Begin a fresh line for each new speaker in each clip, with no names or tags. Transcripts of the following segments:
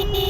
Hehehe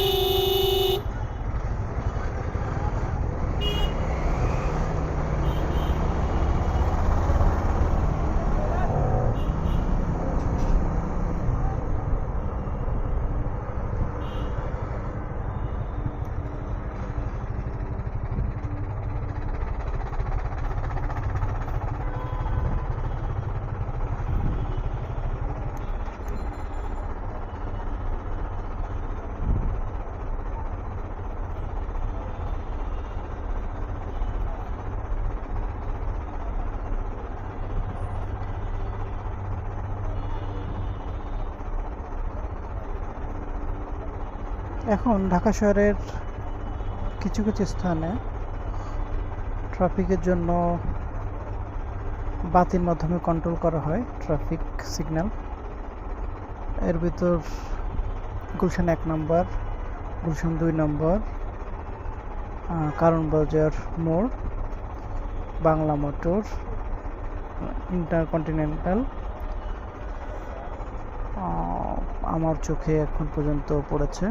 এখন ঢাকা শহরের কিছু কিছু স্থানে ট্রাফিকের জন্য বাতির মাধ্যমে কন্ট্রোল করা হয় ট্রাফিক সিগন্যাল এর ভিতর গুলশান এক নম্বর, গুলশান দুই নম্বর কারণ বাজার মোড়, বাংলা মোটর ইন্টারকন্টিনেন্টাল আমার চোখে এখন পর্যন্ত পড়েছে।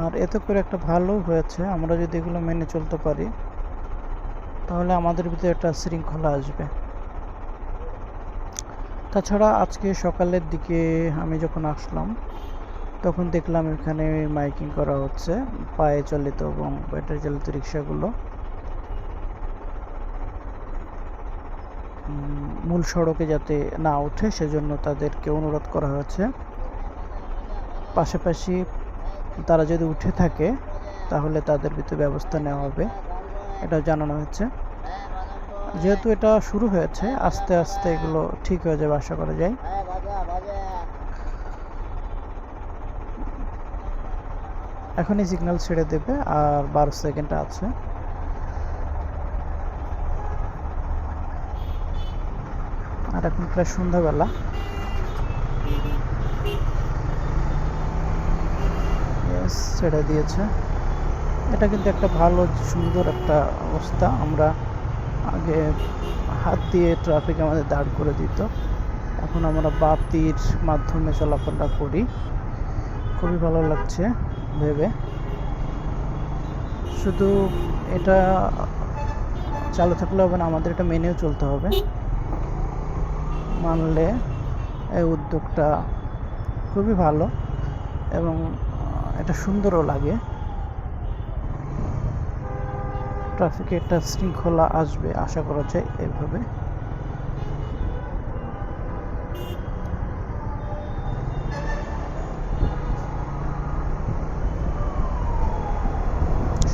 আর এতে করে একটা ভালো হয়েছে, আমরা যদি এগুলো মেনে চলতে পারি, তাহলে আমাদের ভিতরে একটা শৃঙ্খলা আসবে। তাছাড়া আজকে সকালের দিকে আমি যখন আসলাম, তখন দেখলাম এখানে মাইকিং করা হচ্ছে, পায়ে চালিত এবং ব্যাটারি চালিত রিক্সাগুলো। মূল সড়কে যাতে না ওঠে, সেজন্য তাদেরকে অনুরোধ করা হয়েছে। পাশাপাশি তারা যদি উঠে থাকে, তাহলে তাদের ভিতরে ব্যবস্থা নেওয়া হবে। এটাও জানানো হয়েছে। যেহেতু এটা শুরু হয়েছে, আস্তে আস্তে এগুলো ঠিক হয়ে যাবে আশা করা যায়। এখনই সিগন্যাল ছেড়ে দেবে, আর বারো সেকেন্ড আছে। আর এখন প্রায় সন্ধ্যাবেলা। Yes, ছেড়ে দিয়েছে। এটা কিন্তু একটা ভালো সুন্দর একটা অবস্থা। আমরা আগে হাত দিয়ে ট্রাফিক আমাদের দাঁড় করে দিত। এখন আমরা বাতির মাধ্যমে চলাফেরা করি। খুবই ভালো লাগছে ভেবে। শুধু এটা চালু থাকলে হবে না আমাদের এটা মেনেও চলতে হবে। মানলে এই উদ্যোগটা খুবই ভালো এবং এটা সুন্দরও লাগে। ট্রাফিকে একটা শৃঙ্খলা আসবে, আশা করা যায় এভাবে।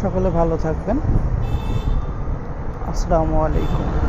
সকলে ভালো থাকবেন। আসসালামু আলাইকুম।